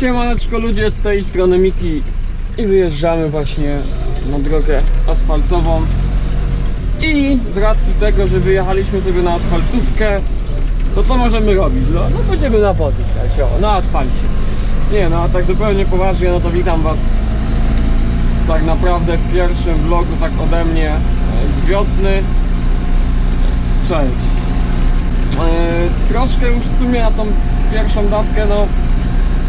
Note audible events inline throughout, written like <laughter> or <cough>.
Siemaneczko ludzie, z tej strony Miki i wyjeżdżamy właśnie na drogę asfaltową. I z racji tego, że wyjechaliśmy sobie na asfaltówkę to co możemy robić? No, no będziemy na wodzie o, na asfalcie. Nie no, a tak zupełnie poważnie, no to witam was tak naprawdę w pierwszym vlogu tak ode mnie e, z wiosny. Cześć. E, troszkę już w sumie na tą pierwszą dawkę no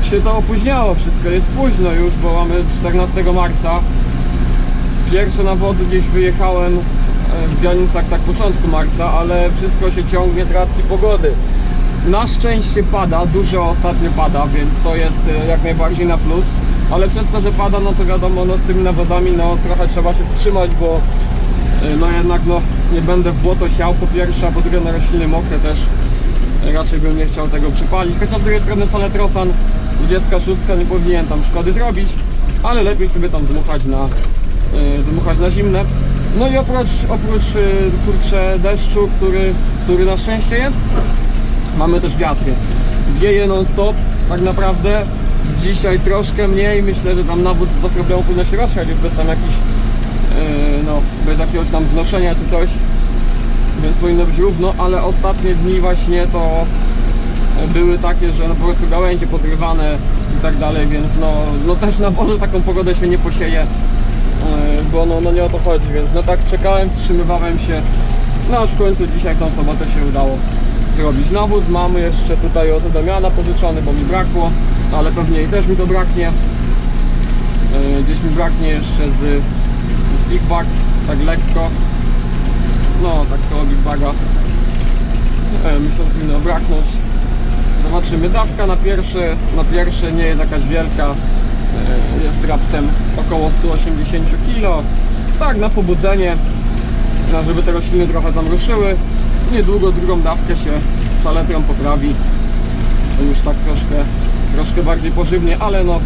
się to opóźniało wszystko, jest późno już, bo mamy 14 marca. Pierwsze nawozy gdzieś wyjechałem e, w granicach tak początku marca, ale wszystko się ciągnie z racji pogody. Na szczęście pada, dużo ostatnio pada, więc to jest e, jak najbardziej na plus. Ale przez to, że pada, no to wiadomo, no z tymi nawozami no trochę trzeba się wstrzymać, bo e, no jednak no nie będę w błoto siał po pierwsze, a po drugie na rośliny mokre też raczej bym nie chciał tego przypalić, chociaż z drugiej strony Soletrosan 26 nie powinien tam szkody zrobić, ale lepiej sobie tam dmuchać na, e, dmuchać na zimne. No i oprócz, oprócz e, kurczę deszczu, który, który na szczęście jest, mamy też wiatry. Wieje non stop, tak naprawdę. Dzisiaj troszkę mniej, myślę, że tam nawóz do problemu powinno się rozsiać, już bez tam jakichś, yy, no, bez jakiegoś tam znoszenia czy coś. Więc powinno być równo, ale ostatnie dni właśnie to były takie, że no po prostu gałęzie pozrywane i tak dalej, więc no, no też na wodę taką pogodę się nie posieje, yy, bo no, no nie o to chodzi, więc no tak czekałem, wstrzymywałem się, no aż w końcu dzisiaj tą sobotę się udało zrobić nawóz. Mamy jeszcze tutaj od Damiana pożyczony, bo mi brakło, ale pewnie i też mi to braknie. Yy, Gdzieś mi braknie jeszcze z, z Big Bag, tak lekko. No, tak koło Big Baga. Yy, Myślę, że powinno braknąć. Zobaczymy. Dawka na pierwsze, na pierwsze nie jest jakaś wielka. Yy, Jest raptem około 180 kg. Tak, na pobudzenie, żeby te rośliny trochę tam ruszyły. Niedługo drugą dawkę się saletrą poprawi. Już tak troszkę, troszkę bardziej pożywnie, ale no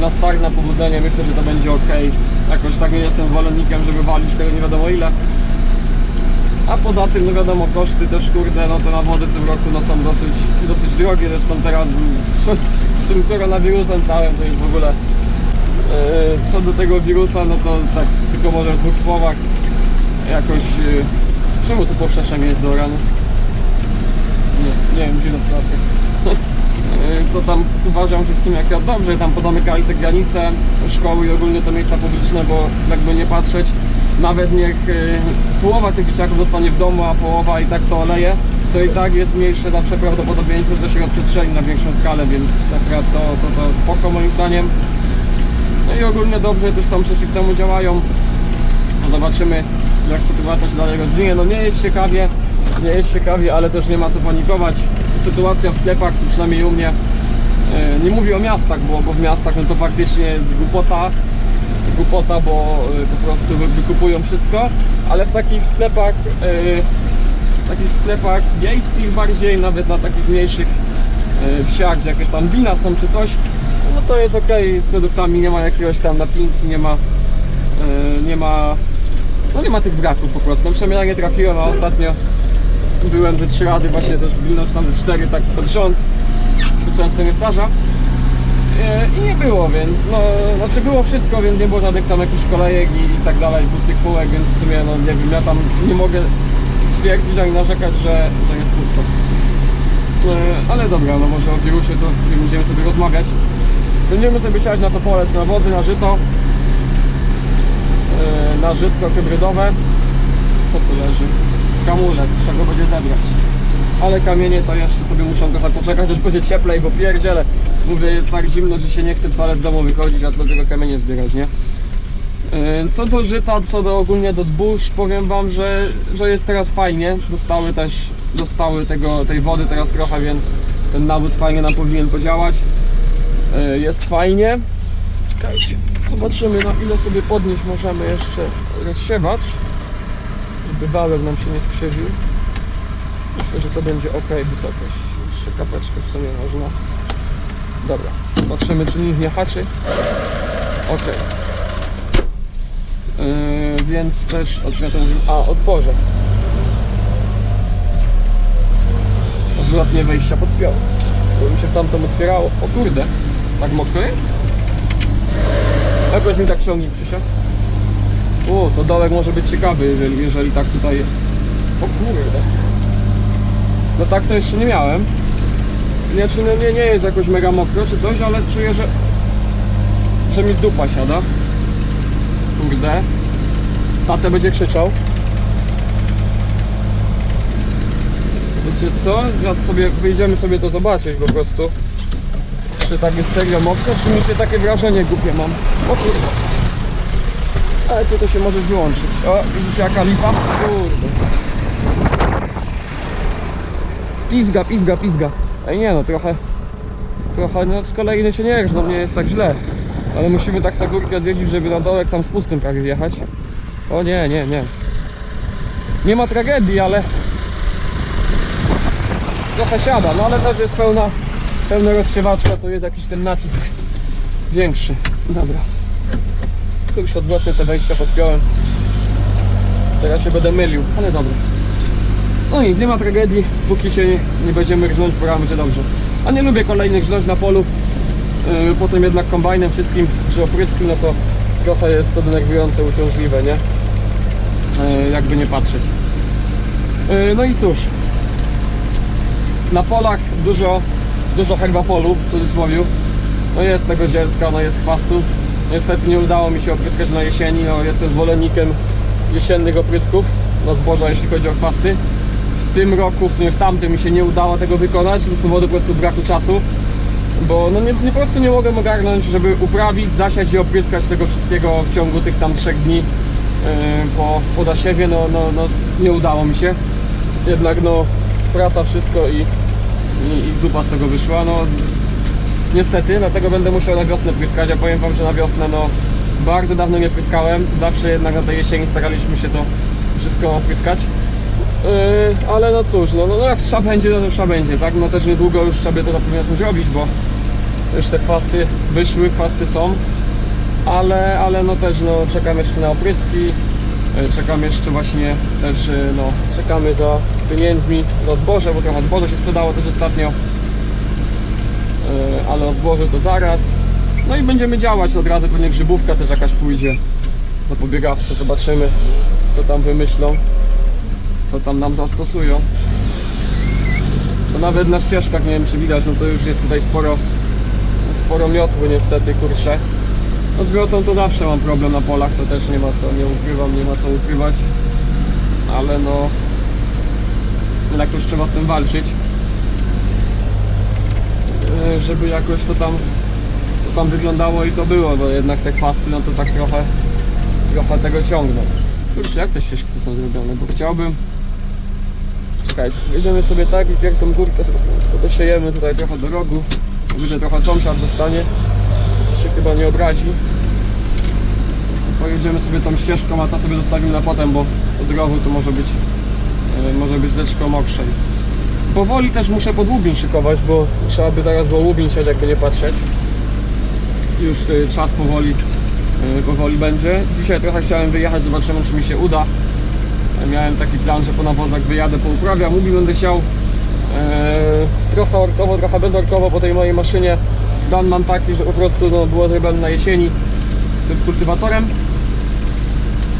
na start, na pobudzenie myślę, że to będzie ok. Jakoś tak nie jestem zwolennikiem, żeby walić tego nie wiadomo ile. A poza tym, no wiadomo, koszty też kurde, no te nawody w tym roku no, są dosyć, dosyć drogie. Zresztą teraz z tym koronawirusem całym to jest w ogóle e, co do tego wirusa, no to tak tylko może w dwóch słowach jakoś e, czemu tu powszeszenie jest do rano? Nie, nie wiem, źle strasznie. <laughs> Co tam uważam, że w sumie jak dobrze tam pozamykali te granice szkoły i ogólnie te miejsca publiczne, bo jakby nie patrzeć, nawet niech e, połowa tych dzieciaków zostanie w domu, a połowa i tak to oleje, to i tak jest mniejsze zawsze prawdopodobieństwo, że się rozprzestrzeni na większą skalę, więc akurat to, to, to spoko moim zdaniem. No i ogólnie dobrze też tam przeciw temu działają. No Zobaczymy jak sytuacja się dalej rozwinie. No nie jest ciekawie, nie jest ciekawie, ale też nie ma co panikować. Sytuacja w sklepach, przynajmniej u mnie, e, nie mówię o miastach, bo, bo w miastach no to faktycznie jest głupota, głupota, bo e, po prostu wy- wykupują wszystko, ale w takich sklepach, e, w takich sklepach wiejskich bardziej, nawet na takich mniejszych e, wsiach, gdzie jakieś tam wina są czy coś, no to jest ok z produktami, nie ma jakiegoś tam napinki, nie ma, nie ma no nie ma tych braków po prostu. No przynajmniej ja nie trafiłem, a ostatnio byłem ze trzy razy właśnie też w Wilno, czy tam ze cztery tak pod rząd, co często nie zdarza. E, I nie było, więc no, znaczy było wszystko, więc nie było żadnych tam jakichś kolejek i, i tak dalej, pustych półek, więc w sumie no nie wiem, ja tam nie mogę stwierdzić ani narzekać, że, że jest pusto. E, Ale dobra, no może o wirusie to nie będziemy sobie rozmawiać. Będziemy sobie siać na to pole, na na żyto e, na żytko hybrydowe. Co tu leży? Kamulec, trzeba go będzie zebrać. Ale kamienie to jeszcze sobie muszą trochę poczekać, aż będzie cieplej, bo pierdziele. Mówię, jest tak zimno, że się nie chce wcale z domu wychodzić, a co do tego kamienie zbierać, nie? E, Co do żyta, co do ogólnie do zbóż, powiem wam, że, że jest teraz fajnie. Dostały też, dostały tego, tej wody teraz trochę, więc ten nawóz fajnie nam powinien podziałać. E, Jest fajnie. Czekajcie, zobaczymy na ile sobie podnieść możemy jeszcze rozsiewać, żeby wałek nam się nie skrzywił. Myślę, że to będzie ok wysokość. Jeszcze kapeczkę w sumie można. Dobra, zobaczymy czy nic nie haczy. Ok. Yy, więc też o czym ja to mówiłem? A, o zboże. Odwrotnie wejścia podpiął. Bo mi się tamtą otwierało. O kurde. Tak mokro jest? Jakoś mi tak ciągnik przysiadł. O, to dołek może być ciekawy, jeżeli, jeżeli tak tutaj... O kurde. No tak to jeszcze nie miałem. Nie, czy nie, nie jest jakoś mega mokro czy coś, ale czuję, że... Że mi dupa siada. Kurde. Tatę będzie krzyczał. Wiecie co? Teraz sobie wyjdziemy sobie to zobaczyć po prostu. Czy tak jest serio mokro, czy mi się takie wrażenie głupie mam. O kurde. Ale ty to się możesz wyłączyć. O, widzicie jaka lipa? Kurde. Pizga, pizga, pizga. Ej nie no, trochę... Trochę, no kolejny się nie no nie jest tak źle. Ale musimy tak na górkę zjeździć, żeby na dołek tam z pustym prawie wjechać. O nie, nie, nie. Nie ma tragedii, ale... Trochę siada, no ale też jest pełna... Pełna rozsiewaczka, to jest jakiś ten nacisk większy. Dobra. Już odwrotnie te wejścia podpiąłem. Teraz się będę mylił, ale dobra. No nic, nie ma tragedii, póki się nie, będziemy grząć, pora będzie dobrze. A nie lubię kolejnych grząć na polu. Yy, potem jednak kombajnem wszystkim, czy opryskiem, no to trochę jest to denerwujące, uciążliwe, nie? Yy, jakby nie patrzeć. Yy, no i cóż. Na polach dużo, dużo herbapolu, w cudzysłowie. No jest tego zielska, no jest chwastów. Niestety nie udało mi się opryskać na jesieni, no jestem zwolennikiem jesiennych oprysków na zboża, jeśli chodzi o chwasty. Tym roku, w sumie w tamtym mi się nie udało tego wykonać z powodu po prostu braku czasu. Bo no nie, nie, po prostu nie mogłem ogarnąć, żeby uprawić, zasiać i opryskać tego wszystkiego w ciągu tych tam trzech dni yy, po, po zasiewie, no, no, no nie udało mi się. Jednak no praca, wszystko i, i, i dupa z tego wyszła, no niestety, dlatego będę musiał na wiosnę pryskać. Ja powiem wam, że na wiosnę no bardzo dawno nie pryskałem. Zawsze jednak na tej jesieni staraliśmy się to wszystko opryskać. Yy, ale no cóż, no, no, no jak trzeba będzie, no to trzeba będzie, tak? No też niedługo już trzeba by to zapewne zacząć robić, bo już te chwasty wyszły, chwasty są. Ale, ale no też no czekam jeszcze na opryski. Yy, Czekam jeszcze właśnie też, yy, no czekamy za pieniędzmi na zboże, bo trochę zboże się sprzedało też ostatnio. Ale o zbożu to zaraz. No i będziemy działać od razu, pewnie grzybówka też jakaś pójdzie zapobiegawcze, zobaczymy co tam wymyślą, co tam nam zastosują. To nawet na ścieżkach, nie wiem czy widać, no to już jest tutaj sporo, sporo miotły niestety, kurczę. No z to zawsze mam problem na polach, to też nie ma co, nie ukrywam, nie ma co ukrywać. Ale no, jednak już trzeba z tym walczyć. E, żeby jakoś to tam to tam wyglądało i to było, bo jednak te chwasty no to tak trochę trochę tego ciągną. Kurczę, jak te ścieżki są zrobione, bo chciałbym Czekajcie, jedziemy sobie tak i pierw tą górkę dosiejemy tutaj trochę do rogu. Mówię, trochę sąsiad dostanie się chyba nie obrazi. Pojedziemy sobie tą ścieżką, a ta sobie zostawimy na potem, bo od rowu to może być e, może być deczko mokrzej Powoli też muszę pod łubin szykować, bo trzeba by zaraz było łubin siać, jakby nie patrzeć. Już y, czas powoli, powoli będzie. Dzisiaj trochę chciałem wyjechać, zobaczymy czy mi się uda. E, Miałem taki plan, że po nawozach wyjadę, pouprawiam, mówi będę siał e, trochę orkowo, trochę bezorkowo po tej mojej maszynie. Plan mam taki, że po prostu no, było zrobione na jesieni tym kultywatorem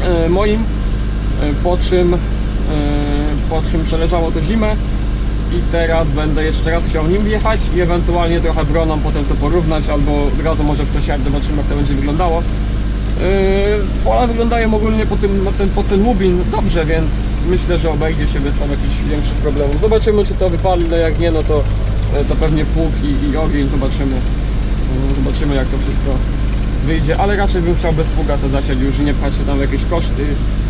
e, moim, e, po czym, e, po czym przeleżało to zimę i teraz będę jeszcze raz chciał nim wjechać i ewentualnie trochę broną potem to porównać albo od razu może w to siać, zobaczymy jak to będzie wyglądało. Yy, pola wyglądają ogólnie po, tym, na ten, po ten Lubin dobrze, więc myślę, że obejdzie się bez tam jakichś większych problemów. Zobaczymy czy to wypali, no jak nie, no to, e, to pewnie pług i, i ogień, zobaczymy. Yy, Zobaczymy jak to wszystko wyjdzie, ale raczej bym chciał bez pługa to zasiać już i nie pchać się tam jakieś koszty.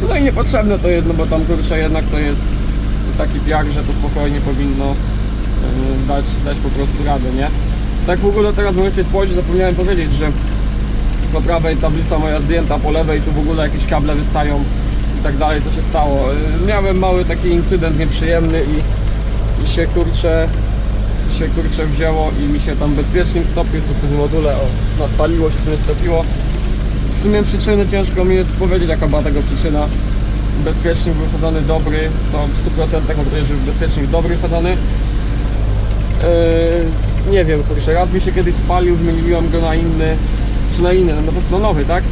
No i niepotrzebne to jest, no bo tam kurczę jednak to jest taki piak, że to spokojnie powinno yy, dać, dać po prostu radę, nie? Tak w ogóle teraz możecie spojrzeć, zapomniałem powiedzieć, że po prawej tablica moja zdjęta, po lewej tu w ogóle jakieś kable wystają i tak dalej, co się stało. Yy, Miałem mały taki incydent nieprzyjemny i, i się kurczę się kurczę wzięło i mi się tam bezpiecznik stopił, tu w tym module o, nadpaliło się, nie stopiło. W sumie przyczyny ciężko mi jest powiedzieć jaka była tego przyczyna bezpiecznik był wsadzony dobry, to w 100% mogę powiedzieć, że bezpiecznik dobry wsadzony. Yy, nie wiem, kurczę, raz mi się kiedyś spalił, wymieniłem go na inny, czy na inny, no po prostu na nowy, tak?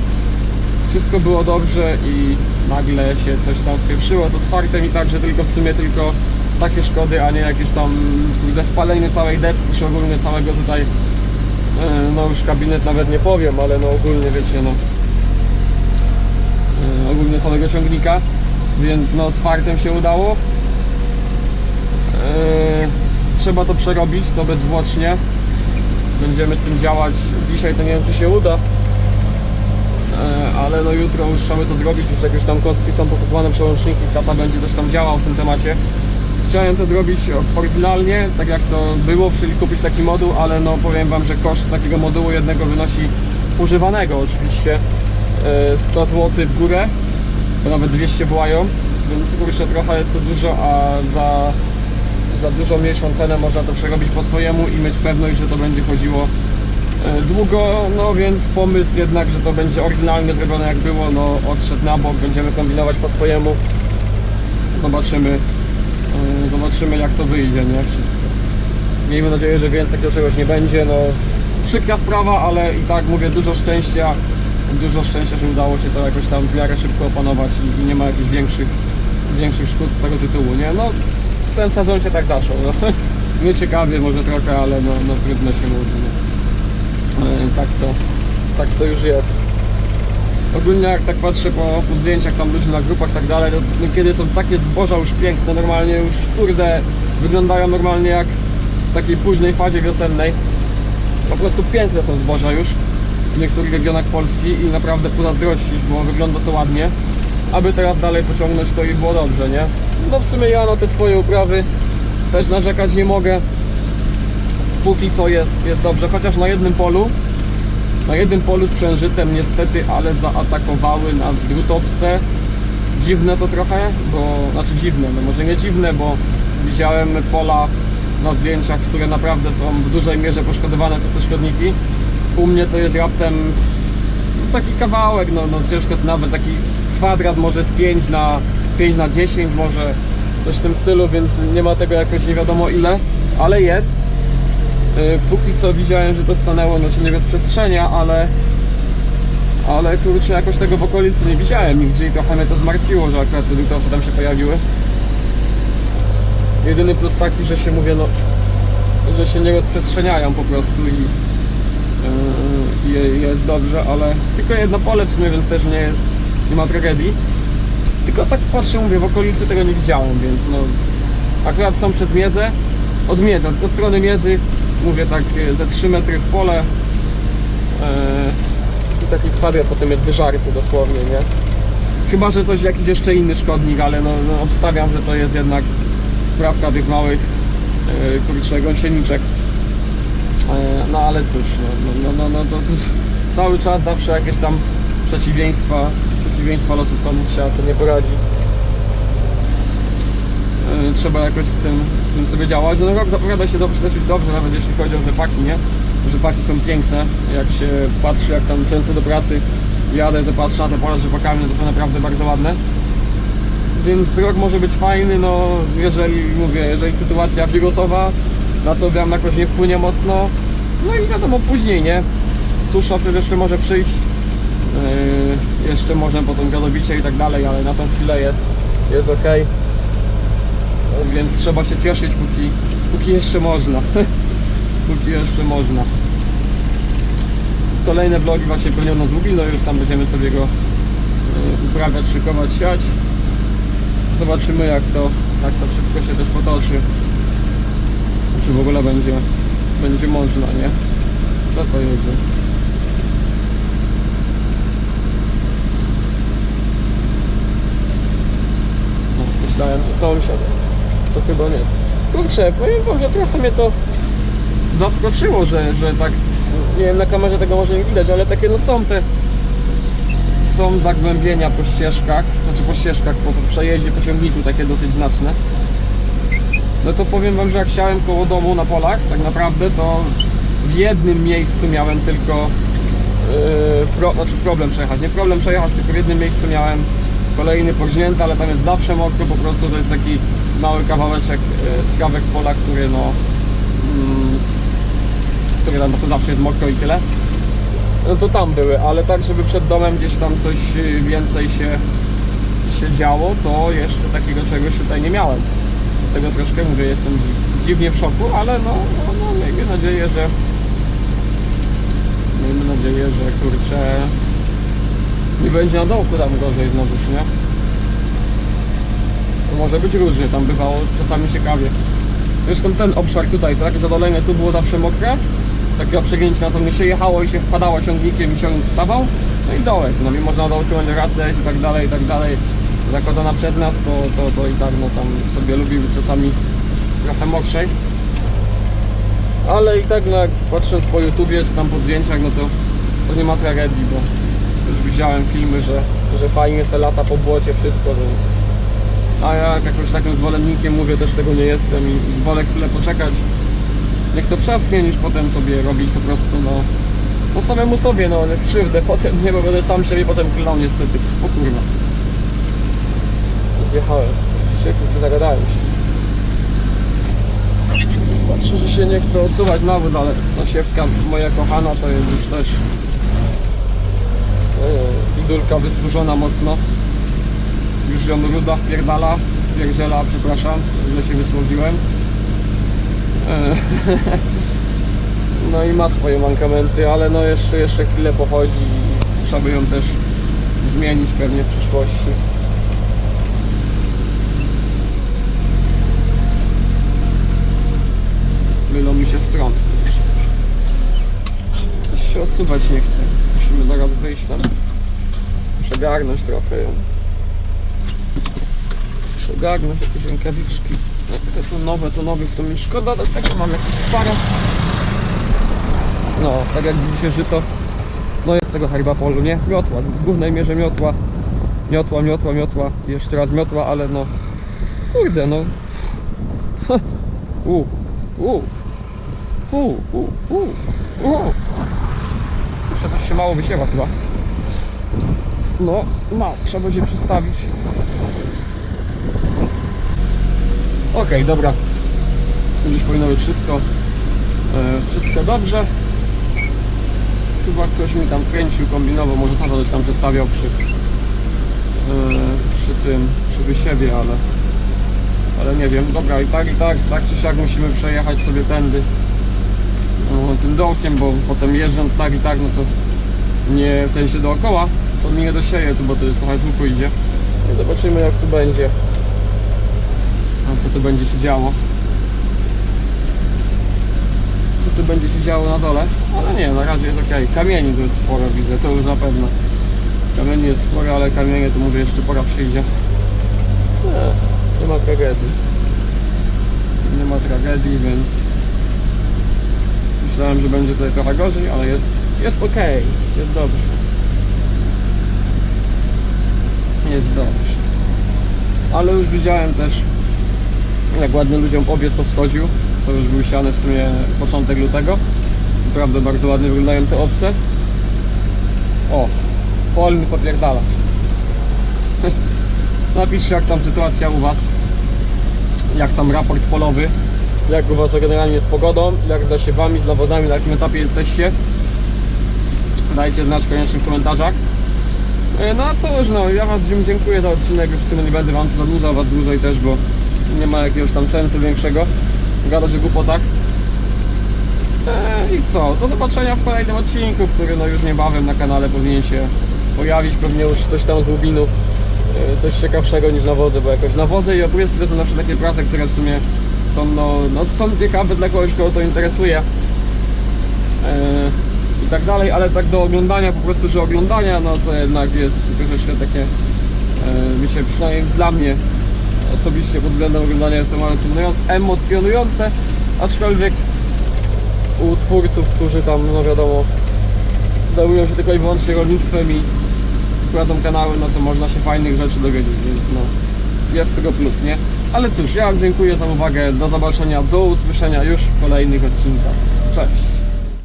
Wszystko było dobrze i nagle się coś tam spieprzyło, to z fartem i tak, że tylko w sumie tylko takie szkody, a nie jakieś tam kurde, spalenie całej deski, czy ogólnie całego tutaj, e, no już kabinet nawet nie powiem, ale no ogólnie wiecie, no e, ogólnie całego ciągnika, więc no z fartem się udało. E, Trzeba to przerobić, to bezzwłocznie. Będziemy z tym działać. Dzisiaj to nie wiem, czy się uda. E, Ale no jutro już trzeba to zrobić. Już jakieś tam kostki są pokupowane przełączniki. Tata będzie też tam działał w tym temacie. Chciałem to zrobić oryginalnie, tak jak to było, czyli kupić taki moduł, ale no powiem Wam, że koszt takiego modułu jednego wynosi używanego oczywiście e, 100 zł w górę, bo nawet 200 wołają, więc kurczę trochę jest to dużo, a za za dużo mniejszą cenę można to przerobić po swojemu i mieć pewność, że to będzie chodziło e, długo, no więc pomysł jednak, że to będzie oryginalnie zrobione jak było, no odszedł na bok, będziemy kombinować po swojemu. Zobaczymy, e, zobaczymy jak to wyjdzie, nie? Wszystko. Miejmy nadzieję, że więcej takiego czegoś nie będzie, no przykra sprawa, ale i tak mówię, dużo szczęścia, dużo szczęścia, że udało się to jakoś tam w miarę szybko opanować i, i nie ma jakichś większych, większych szkód z tego tytułu, nie? No ten sezon się tak zaczął. No. <laughs> Nieciekawie może trochę, ale no, no trudno się mówi. No. E, Tak, to, tak to już jest. Ogólnie jak tak patrzę po, po zdjęciach tam ludzi na grupach tak dalej, to niekiedy są takie zboża już piękne, normalnie już kurde wyglądają normalnie jak w takiej późnej fazie wiosennej. Po prostu piękne są zboża już w niektórych regionach Polski i naprawdę pozazdrościć, bo wygląda to ładnie. Aby teraz dalej pociągnąć to i było dobrze, nie? No w sumie ja na te swoje uprawy też narzekać nie mogę. Póki co jest, jest dobrze, chociaż na jednym polu na jednym polu z niestety, ale zaatakowały nas drutowce. Dziwne to trochę, bo znaczy dziwne, no może nie dziwne, bo widziałem pola na zdjęciach, które naprawdę są w dużej mierze poszkodowane przez te szkodniki. U mnie to jest raptem no, taki kawałek, no, no ciężko nawet taki kwadrat może z 5 na 5 na 10 może coś w tym stylu, więc nie ma tego jakoś nie wiadomo ile, ale jest. Yy, Póki co widziałem, że to stanęło, się nie rozprzestrzenia, ale ale kurczę, jakoś tego w okolicy nie widziałem nigdzie i trochę mnie to zmartwiło, że akurat drutowce tam się pojawiły. Jedyny plus taki, że się mówię, no, że się nie rozprzestrzeniają po prostu i yy, jest dobrze, ale tylko jedno pole w sumie, więc też nie jest, nie ma tragedii. Tylko tak patrzę, mówię, w okolicy tego nie widziałem, więc no akurat są przez miedzę, od miedzy, od strony miedzy, mówię tak e, ze 3 metry w pole e, i taki kwadrat potem jest wyżarty dosłownie, nie? Chyba, że coś jakiś jeszcze inny szkodnik, ale no, no obstawiam, że to jest jednak sprawka tych małych e, kurczę gąsieniczek. E, no ale cóż, no, no, no, no to, to <laughs> cały czas zawsze jakieś tam przeciwieństwa, przeciwieństwa losu są, trzeba to nie poradzi. E, Trzeba jakoś z tym, z tym sobie działać. No rok zapowiada się dobrze, dosyć dobrze, nawet jeśli chodzi o rzepaki, nie? Rzepaki są piękne, jak się patrzy, jak tam często do pracy jadę, to patrzę na te pola z rzepakami, to są naprawdę bardzo ładne. Więc rok może być fajny, no jeżeli mówię, jeżeli sytuacja wirusowa na to wam jakoś nie wpłynie mocno, no i wiadomo później, nie? Susza przecież jeszcze może przyjść, yy, jeszcze może potem gadobicie i tak dalej, ale na tą chwilę jest, jest ok. Więc trzeba się cieszyć, póki, póki jeszcze można. <laughs> póki jeszcze można. Kolejne vlogi właśnie pełniono z Lublin, no już tam będziemy sobie go yy, uprawiać, szykować, siać. Zobaczymy jak to, jak to wszystko się też potoczy. Czy w ogóle będzie, będzie można, nie? Co to jedzie? No, myślałem, że sąsiad. To chyba nie. Kurczę, powiem wam, że trochę mnie to zaskoczyło, że, że tak, nie wiem, na kamerze tego może nie widać, ale takie no są te są zagłębienia po ścieżkach, znaczy po ścieżkach, po, po przejeździe po ciągniku takie dosyć znaczne. No to powiem wam, że jak siałem koło domu na polach, tak naprawdę to w jednym miejscu miałem tylko yy, pro, znaczy problem przejechać, nie problem przejechać, tylko w jednym miejscu miałem kolejny pogrznięty, ale tam jest zawsze mokro, po prostu to jest taki mały kawałeczek yy, skrawek pola, który no mm, które tam co zawsze jest mokro i tyle. No to tam były, ale tak, żeby przed domem gdzieś tam coś y, więcej się, się działo, to jeszcze takiego czegoś tutaj nie miałem. Dlatego troszkę mówię, jestem dzi- dziwnie w szoku, ale no, no, no miejmy nadzieję, że miejmy nadzieję, że kurczę nie będzie na dołku tam gorzej znowuż, nie? To może być różnie, tam bywało czasami ciekawie. Zresztą ten obszar tutaj, tak, zadolenie tu było zawsze mokre, takie przegięcie na to nie się jechało i się wpadało ciągnikiem i ciągnik stawał, no i dołek, no mimo, że na dołku będzie raz i tak dalej, i tak dalej, zakładana przez nas, to, to, to i tak, no tam sobie lubimy czasami trochę mokrzej. Ale i tak, no jak patrząc po YouTubie, czy tam po zdjęciach, no to, to nie ma tragedii, bo już widziałem filmy, że, że fajnie se lata po błocie wszystko, więc... A ja jak jakoś takim zwolennikiem mówię, też tego nie jestem i wolę chwilę poczekać. Niech to przasknie, niż potem sobie robić po prostu, no... No samemu sobie, no, ale krzywdę <laughs> potem, nie, bo będę sam siebie potem klał niestety. O kurwa. Zjechałem. Szybko, zagadałem się. Patrzę, że się nie chce odsuwać nawóz, ale ta siewka moja kochana to jest już też idulka wysłużona mocno. Już ją ruda wpierdala, wpierdziela, przepraszam, źle się wysłowiłem. E, <laughs> No i ma swoje mankamenty, ale no jeszcze, jeszcze chwilę pochodzi i trzeba by ją też zmienić pewnie w przyszłości. Mylą mi się strony. Coś się odsuwać nie chce. Musimy zaraz wyjść tam. Przegarnąć trochę ją. Przegarnąć jakieś rękawiczki. Te tu nowe, to nowych to mi szkoda, dlatego mam jakieś stare. No, tak jak widzicie żyto. No jest tego herba polu, nie? Miotła, w głównej mierze miotła. Miotła, miotła, miotła. Jeszcze raz miotła, ale no... Kurde, no... <laughs> U, u, u, u, u, u. Jeszcze coś się mało wysiewa chyba. No, ma, trzeba będzie przestawić. Okej, dobra. Już powinno być wszystko. E, wszystko dobrze. Chyba ktoś mi tam kręcił, kombinował, może tata coś tam przestawiał przy, e, przy tym, przy wysiewie, ale ale nie wiem, dobra i tak i tak, tak czy siak musimy przejechać sobie tędy no, tym dołkiem, bo potem jeżdżąc tak i tak, no to nie w sensie dookoła, to mnie nie dosieje tu, bo to jest trochę z idzie. No i zobaczymy jak tu będzie. A co tu będzie się działo. Co tu będzie się działo na dole, ale nie, na razie jest ok. Kamieni to jest sporo, widzę, to już na pewno. Kamieni jest sporo, ale kamienie to mówię jeszcze pora przyjdzie. Nie, nie ma tragedii. Nie ma tragedii, więc myślałem, że będzie tutaj trochę gorzej, ale jest, jest ok, jest dobrze. Jest dobrze. Ale już widziałem też, jak ładnie ludziom owiec powschodził, co już był siany w sumie początek lutego. Naprawdę bardzo ładnie wyglądają te owce. O, polny popierdalacz. <laughs> Napiszcie jak tam sytuacja u Was. Jak tam raport polowy. Jak u Was generalnie z pogodą, jak z zasiewami, z nawozami, na jakim etapie jesteście. Dajcie znać koniecznie w komentarzach. E, No a co już, no ja Was dziękuję za odcinek, już w sumie nie będę Wam tu zanudzał Was dłużej też, bo nie ma jakiegoś tam sensu większego gadać o głupotach. E, I co, do zobaczenia w kolejnym odcinku, który no już niebawem na kanale powinien się pojawić, pewnie już coś tam z Lubinu, e, coś ciekawszego niż nawozy, bo jakoś nawozy i opryski to są zawsze takie prace, które w sumie są, no, no, są ciekawe dla kogoś, kogo to interesuje. E, i tak dalej, ale tak do oglądania, po prostu, że oglądania, no to jednak jest troszeczkę takie, e, mi się przynajmniej dla mnie osobiście pod względem oglądania jest to mało emocjonują- emocjonujące, aczkolwiek u twórców, którzy tam, no wiadomo, zajmują się tylko i wyłącznie rolnictwem i prowadzą kanały, no to można się fajnych rzeczy dowiedzieć, więc no, jest tego plus, nie? Ale cóż, ja dziękuję za uwagę, do zobaczenia, do usłyszenia już w kolejnych odcinkach. Cześć!